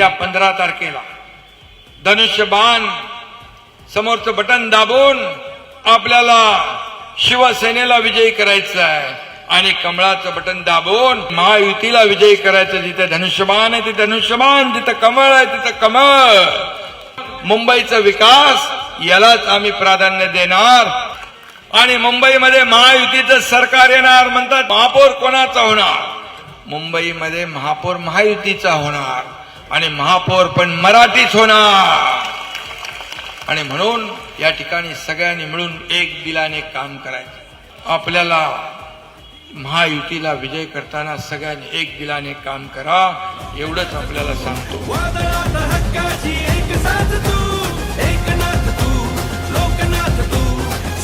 येत्या पंधरा तारखेला. धनुष्यबाण समोरचं बटन दाबून आपल्याला शिवसेनेला विजयी करायचं आहे. आणि कमळाचं बटन दाबून महायुतीला विजयी करायचं जिथे धनुष्यबाण आहे तिथे धनुष्यबाण जिथं कमळ आहे तिथं कमळ. मुंबईचा विकास यालाच आम्ही प्राधान्य देणार. आणि मुंबईमध्ये महायुतीचं सरकार येणार म्हणतात महापौर कोणाचा होणार? मुंबईमध्ये महापौर महायुतीचा होणार. आणि महापौर पण मराठीच होणार. आणि म्हणून या ठिकाणी सगळ्यांनी मिळून एक दिलाने काम करायचं. आपल्याला महायुतीला विजय करताना सगळ्यांनी एक दिलाने काम करा एवढंच आपल्याला सांगतो.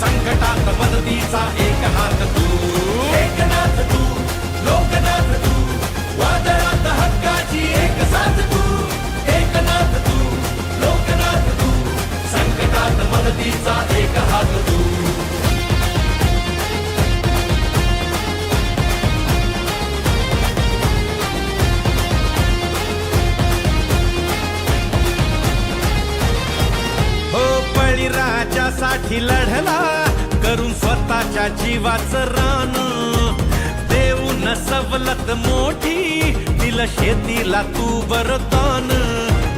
संकटात मदतीचा मदतीचा एक हात तू. हो बळीराजासाठी लढला करून स्वतःच्या जीवाच रान. देऊन सवलत मोठी दिल शेतीला तू बरतान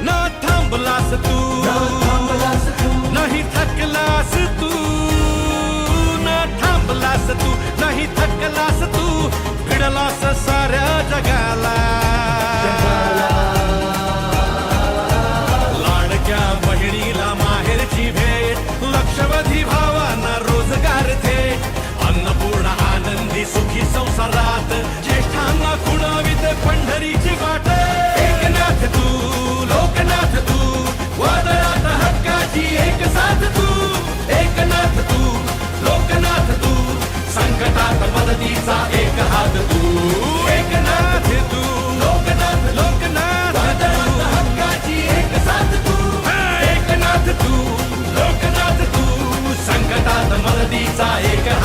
ना थांबलास तू. थकलास तू? न थांबलास तू नाही थकलास तू पिडलास साऱ्या जगाला. लाडक्या बहिणीला माहेरची भेट भावांना रोजगार थे अन्नपूर्ण आनंदी सुखी संसारात ज्येष्ठांना खुणावित पंढरीची वाट mosaicas.